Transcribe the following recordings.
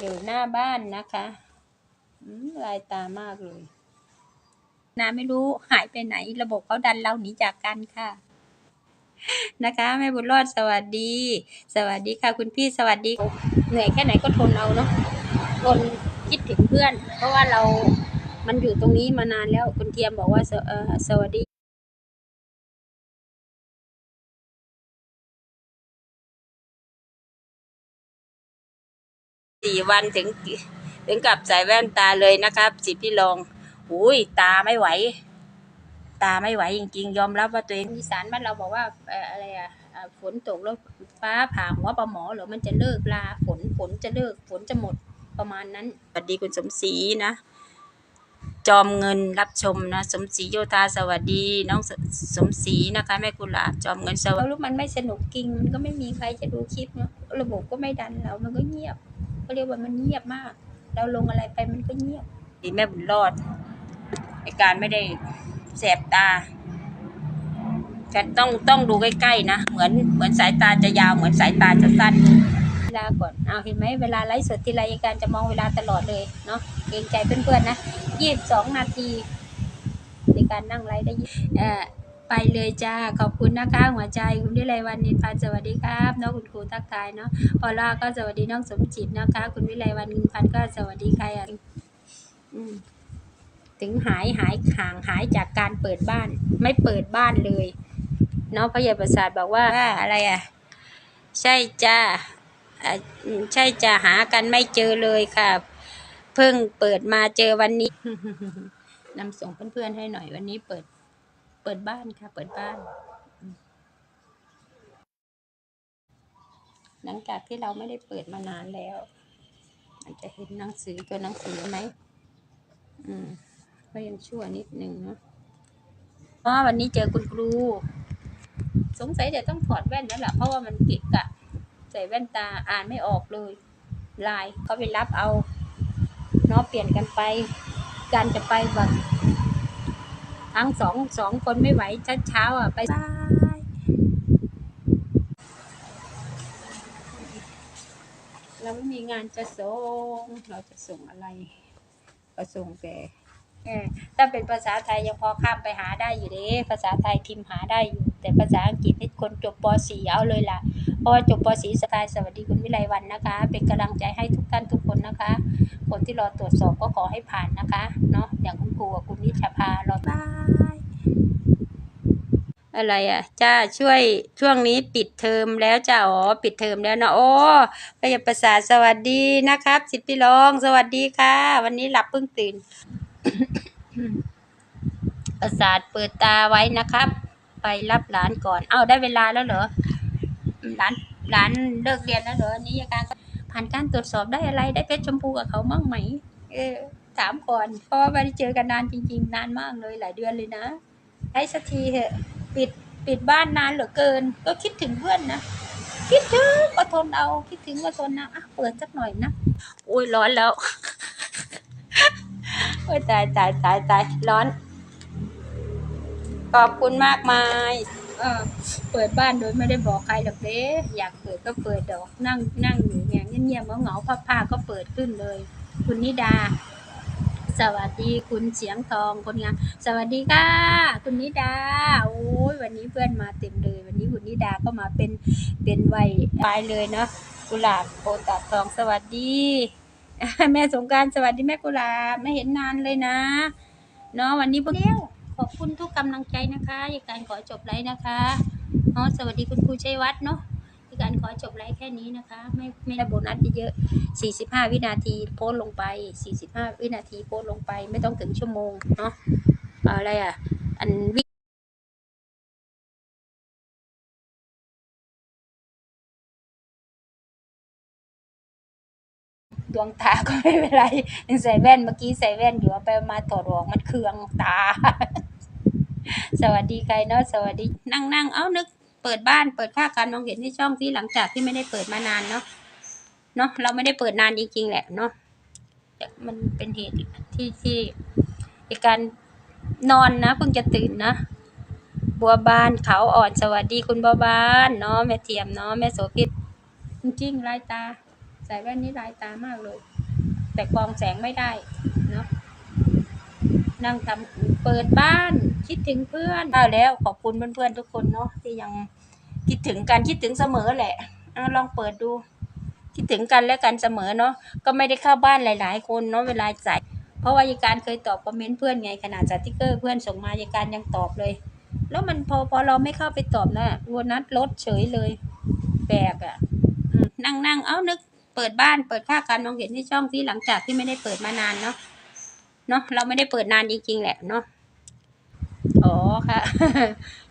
อยู่หน้าบ้านนะคะลายตามากเลยนาไม่รู้หายไปไหน ระบบเขาดันเราหนีจากกันค่ะ นะคะแม่บุญรอดสวัสดี สวัสดีค่ะ คุณพี่สวัสดี เหนื่อยแค่ไหนก็ทนเอาเนาะทนคิดถึงเพื่อน เพราะว่าเรามันอยู่ตรงนี้มานานแล้วคุณเทียมบอกว่าสสวัสดี สี่วันถึงถึงกับใส่แว่นตาเลยนะครับ สิพี่ลองอุ้ยตาไม่ไหว ตาไม่ไหวจริง ๆ ยอมรับว่าตัวเองอีสานบ้านเราบอกว่าอะไรอะฝนตกแล้วฟ้าผ่าหัวปลาหมอหรือมันจะเลิกลาฝนฝนจะเลิกฝนจะหมดประมาณนั้นสวัสดีคุณสมศรีนะ จอมเงินรับชมนะ สมศรีโยธาสวัสดี น้องสสมศรีนะคะแม่กุหลาบจอมเงินสวัสดีรู้มันไม่สนุกจริงมันก็ไม่มีใครจะดูคลิปเนาะระบบก็ไม่ดันเรา มันก็เงียบ ก็เรียกว่ามันเงียบมาก เราลงอะไรไปมันก็เงียบดีแม่บุญรอดไอการไม่ได้แสบตาจะต้องต้องดูใกล้ๆนะ เหมือนเหมือนสายตาจะยาวเหมือนสายตาจะสั้นเวลาก่อนเอาเห็นไหมเวลาไลฟ์สดทีไรการจะมองเวลาตลอดเลยเนาะเกรงใจเพื่อนๆนะยี่สิบสองนาทีในการนั่งไลฟ์ได้ยี่เอ่อ ไปเลยจ้า ขอบคุณนะคะหัวใจคุณวิไลวันนินพันธ์สวัสดีครับน้องคุณครูทักทายเนาะพอล่าก็สวัสดีน้องสมจิตนะคะ คุณวิไลวันนินพันธ์ก็สวัสดีใครอะอืมถึงหายหายห่างหายจากการเปิดบ้าน ไม่เปิดบ้านเลยเนาะพระยาประสาทบอกว่าอะไรอะ ใช่จ้าอะอืมใช่จะหากันไม่เจอเลยค่ะ เพิ่งเปิดมาเจอวันนี้นำส่งเพื่อนๆให้หน่อยวันนี้เปิด เปิดบ้านค่ะ เปิดบ้าน หลังจากที่เราไม่ได้เปิดมานานแล้วมันจะเห็นหนังสือตัวหนังสือไหมอืมก็ยังชั่วนิดหนึ่งเนาะเพราะวันนี้เจอคุณครู สงสัยจะต้องถอดแว่นแล้วล่ะเพราะว่ามันเกะกะ ใส่แว่นตาอ่านไม่ออกเลยไลายเขาไปรับเอาเนาะเปลี่ยนกันไป การจะไปแบบ ทั้งสองสองคนไม่ไหวช้าเช้าอะไปบายเราไม่มีงานจะส่ง เราจะส่งอะไรก็ส่งแต่ถ้าเป็นภาษาไทยยังพอข้ามไปหาได้อยู่เด้ภาษาไทยพิมพ์หาได้อยู่ แต่ภาษาอังกฤษนี่คนจบป .4 เอาเลยล่ะเพราะว่าจบป .4 สกายสวัสดีคุณวิไลวันนะคะ เป็นกำลังใจให้ทุกท่านทุกคนนะคะ คนที่รอตรวจสอบก็ขอให้ผ่านนะคะเนาะอย่างคุณครูกับคุณนิชภารอบา อะไรอะจ้าช่วยช่วงนี้ปิดเทอมแล้วจ้าอ๋อปิดเทอมแล้วเนาะโอ้พยาประสาสวัสดีนะครับ สิทธิพี่รองสวัสดีค่ะ วันนี้หลับเพิ่งตื่น ประสาทเปิดตาไว้นะครับ ไปรับหลานก่อน เอาได้เวลาแล้วเหรอหลานหลานเลิกเรียนแล้วเหรออันนี้อาการผ่านการตรวจสอบได้อะไรได้เพชรชมพูกับเขาบ้างไหม เออถามก่อนเพราะว่าไม่ได้เจอกันนานจริง ๆ นานมากเลยหลายเดือนเลยนะให้สักทีเถอะ ปิดปิดบ้านนานเหลือเกิน ก็คิดถึงเพื่อนนะคิดถึงก็ทนเอาคิดถึงก็ทนนะอะเปิดสักหน่อยนะโอ้ยร้อนแล้วโอ้ยตายตายตายตายร้อน ขอบคุณมากมายเออเปิดบ้านโดยไม่ได้บอกใครหรอกเด้อยากเปิดก็เปิดดอกนั่งนั่งอยู่อย่างเงียบๆเหงาๆผ้าๆก็เปิดขึ้นเลย คุณนิดา สวัสดีคุณเสียงทองคนงานสวัสดีค่ะ คุณนิดาโอ้ยวันนี้เพื่อนมาเต็มเลย วันนี้คุณนิดาก็มาเป็นเป็นวัยปลายเลยเนาะกุหลาบโพตัดทองสวัสดีแม่สงการสวัสดีแม่กุหลาบไม่เห็นนานเลยนะเนาะวันนี้พวกเดียวขอบคุณทุกกำลังใจนะคะอยากการขอจบไลฟ์นะคะเนาะสวัสดีคุณครูชัยวัฒน์เนาะ อกการขอจบไลฟ์แค่นี้นะคะ ไม่ไม่ได้โบนัสเยอะๆ45 วินาทีโพสลงไป 45 วินาทีโพสลงไป ไม่ต้องถึงชั่วโมงเนาะอะไรอะ อันวิดวงตาก็ไม่เป็นไรยังใส่แว่นเมื่อกี้ใส่แว่นอยู่เอาไปมาถอดออกมันเคืองตา สวัสดีใครเนาะสวัสดีนั่งนั่งเอานึก เปิดบ้านเปิดค่าการมองเห็นที่ช่องที่หลังจากที่ไม่ได้เปิดมานานเนาะเนาะเราไม่ได้เปิดนานจริง ๆ แหละเนาะมันเป็นเหตุที่ที่ในการนอนนะเพิ่งจะตื่นนะ บัวบานเขาอ่อนสวัสดีคุณบัวบานเนาะแม่เทียมเนาะแม่โสภิตจริงๆลายตา ใส่แว่นนี้ลายตามากเลย แต่กรองแสงไม่ได้เนาะนั่งทำเปิดบ้าน คิดถึงเพื่อนเอาแล้วขอบคุณเพื่อนๆทุกคนเนาะที่ยังคิดถึงกันคิดถึงเสมอแหละอลองเปิดดู คิดถึงกันและกันเสมอเนาะก็ไม่ได้เข้าบ้านหลาย ๆ คนเนาะเวลาใส่เพราะว่ายายการเคยตอบคอมเมนต์เพื่อนไงขนาดสติกเกอร์เพื่อนส่งมายายการยังตอบเลย แล้วมันพอพอเราไม่เข้าไปตอบนะวันนัดลดเฉยเลยแปลกอะ่ะนั่งนั่งเอ้านึกเปิดบ้านเปิดค่าการมองเห็นที่ช่องที่หลังจากที่ไม่ได้เปิดมานานเนาะเนาะเราไม่ได้เปิดนานจริงๆแหละเนาะ อ๋อค่ะ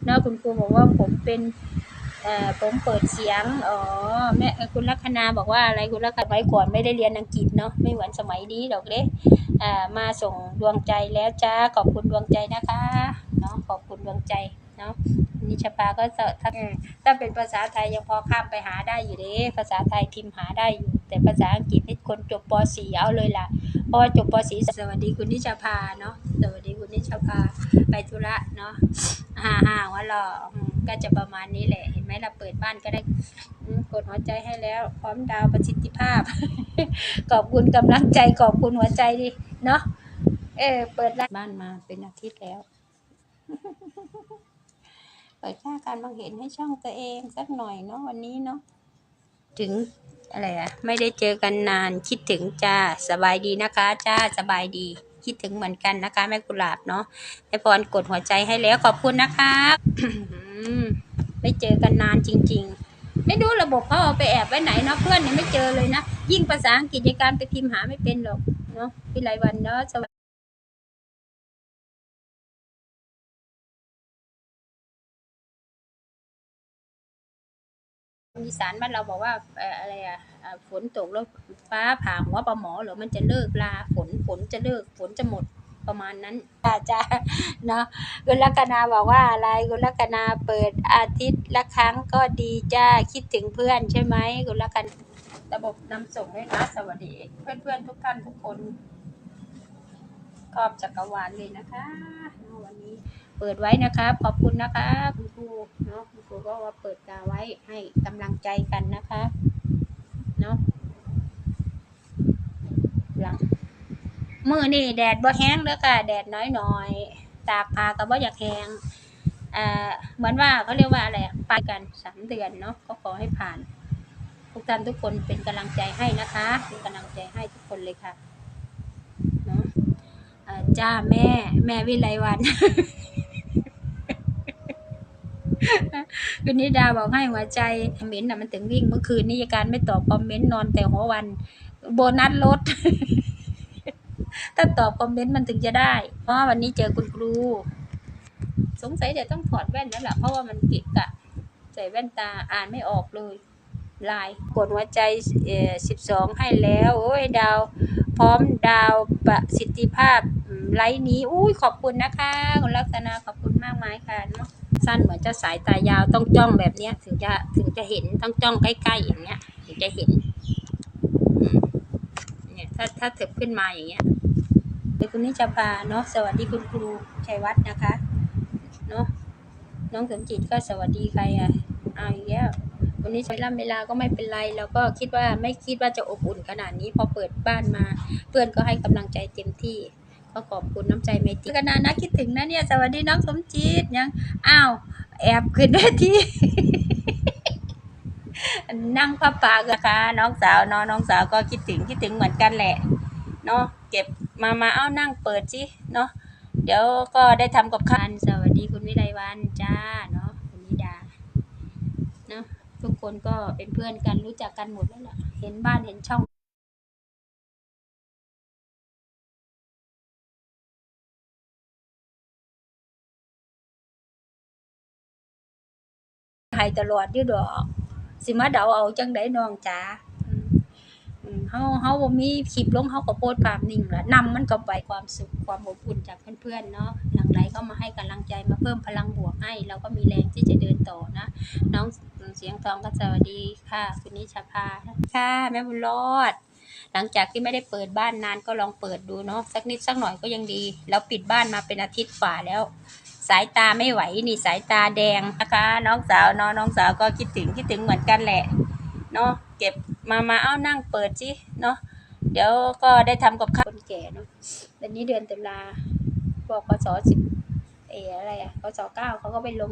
เนาะคุณครูบอกว่าผมเป็นเอ่อผมเปิดเสียง อ๋อ แม่เอ่อคุณลัคนาบอกว่าอะไรคุณลัคนาไว้ก่อนไม่ได้เรียนอังกฤษเนาะ ไม่เหมือนสมัยนี้หรอกเด้อ่า มาส่งดวงใจแล้วจ้า ขอบคุณดวงใจนะคะ เนาะ ขอบคุณดวงใจ เนาะนิชปาก็จะถ้าถ้าเป็นภาษาไทยยังพอข้ามไปหาได้อยู่เด้ภาษาไทยพิมพ์หาได้อยู่ แต่ภาษาอังกฤษนี่คนจบป .4 เอาเลยล่ะเพราะว่าจบป .4 สวัสดีคุณนิชภาเนาะ สวัสดีคุณนิชภาไปธุระเนาะห่าห่าว่ารออืมก็จะประมาณนี้แหละ เห็นไหมเราเปิดบ้านก็ได้กดหัวใจให้แล้ว พร้อมดาวประสิทธิภาพ ขอบคุณกำลังใจขอบคุณหัวใจดิเนาะเออเปิดบ้านมาเป็นอาทิตย์แล้ว เปิดค่าการมองเห็นให้ช่องตัวเองสักหน่อยเนาะวันนี้เนาะถึงอะไรอะไม่ได้เจอกันนานคิดถึงจ้า สบายดีนะคะ จ้า สบายดี คิดถึงเหมือนกันนะคะ แม่กุหลาบเนาะแม่พรกดหัวใจให้แล้วขอบคุณนะคะไม่เจอกันนานจริง ๆ ไม่รู้ระบบเขาเอาไปแอบไว้ไหนเนาะเพื่อนเนี่ยไม่เจอเลยนะ ยิ่งภาษาอังกฤษในการไปพิมพ์หาไม่เป็นหรอกเนาะพี่ไรวันเนาะสวัสดี อีสานบ้านเราบอกว่าอะไรอะฝนตกแล้วฟ้าผ่าหัวปลาหมอหรือมันจะเลิกลาฝนฝนจะเลิกฝนจะหมดประมาณนั้นจ้าจ้าเนาะคุณลักนาบอกว่าอะไรคุณลักนาเปิดอาทิตย์ละครั้งก็ดีจ้าคิดถึงเพื่อนใช่ไหมคุณลักนาระบบนำส่งด้วยนะสวัสดี เพื่อนๆทุกท่านทุกคน ขอบจักรวาลเลยนะคะวันนี้เปิดไว้นะคะขอบคุณนะคะคุณครูเนาะคุณครูก็ว่าเปิดตาไว้ให้กำลังใจกันนะคะเนาะหลังมือนี่แดดบ่แห้งเด้อค่ะแดดน้อยหน่อยๆตากผ้าก็บ่อยากแห้งอ่าเหมือนว่าเขาเรียกว่าอะไรไปกันสามเดือนเนาะก็ขอให้ผ่านทุกท่านทุกคนเป็นกำลังใจให้นะคะ เป็นกำลังใจให้ทุกคนเลยค่ะ จ้าแม่ แม่วิไลวันคุณนิดาบอกให้หัวใจคอมเมนต์น่ะมันถึงวิ่งเมื่อคืนนี้ยการไม่ตอบคอมเมนต์นอนแต่หัววัน โบนัสลดถ้าตอบคอมเมนต์มันถึงจะได้ เพราะว่าวันนี้เจอคุณครู สงสัยเดี๋ยวต้องถอดแว่นแล้วล่ะเพราะว่ามันเกะกะใส่แว่นตาอ่านไม่ออกเลย ลายกดหัวใจเอ่อสิบสองให้แล้ว โอ้ยดาว พร้อมดาวประสิทธิภาพไลน์นี้อุ้ยขอบคุณนะคะคุณลักษณะขอบคุณมากมายค่ะเนาะสั้นเหมือนจะสายตายาวต้องจ้องแบบเนี้ย ถึงจะถึงจะเห็นต้องจ้องใกล้ๆอย่างเงี้ย ถึงจะเห็นเนี่ยถ้าถ้าเถิบขึ้นมาอย่างเงี้ยเดี๋ยวคุณนิจพาเนาะสวัสดีคุณครูชัยวัฒน์นะคะเนาะน้องสมจิตก็สวัสดีใครอะเอาอีกแล้ว วันนี้ใช้ล่ำเวลาก็ไม่เป็นไร แล้วก็คิดว่าไม่คิดว่าจะอบอุ่นขนาดนี้ พอเปิดบ้านมา เพื่อนก็ให้กำลังใจเต็มที่ ก็ขอบคุณน้ำใจเมตรีกันนานะคิดถึงนะเนี่ย สวัสดีน้องสมจิตยังอ้าวแอบขึ้นได้ที่นั่งพับปากนะคะ น้องสาวนาะน้องสาวก็คิดถึงคิดถึงเหมือนกันแหละเนาะเก็บมามาเอานั่งเปิดสิเนาะเดี๋ยวก็ได้ทำกับข้าวสวัสดีคุณวิไลวันจ้าเนาะคุณนิดาเนาะ ทุกคนก็เป็นเพื่อนกันรู้จักกันหมดแล้วล่ะเห็นบ้านเห็นช่องให้ตลอดอยู่ดอก สิมาเดาเอาจังไดน้องจ๋า เฮาเฮาบ่มีคลิปลงเฮาก็โพสต์ภาพนิ่งละนำมันก็ไปความสุขความอบอุ่นจากเพื่อนๆเนาะหลังไหลเข้ามาให้กำลังใจมาเพิ่มพลังบวกให้เราก็มีแรงที่จะเดินต่อนะน้องเสียงทองก็สวัสดีค่ะ คุณนิชาภาค่ะแม่บุญรอด หลังจากที่ไม่ได้เปิดบ้านนานก็ลองเปิดดูเนาะสักนิดสักหน่อยก็ยังดี แล้วปิดบ้านมาเป็นอาทิตย์ฝ่าแล้วสายตาไม่ไหวนี่สายตาแดงนะคะ น้องสาวเนาะน้องสาวก็คิดถึงคิดถึงเหมือนกันแหละเนาะเก็บ มามาเอานั่งเปิดจิเนาะเดี๋ยวก็ได้ทำกับข้าวคนแก่เนาะวันนี้เดือนตุลาบอกกสสิบเอออะไรอะกสเก้าเขาก็ไปลง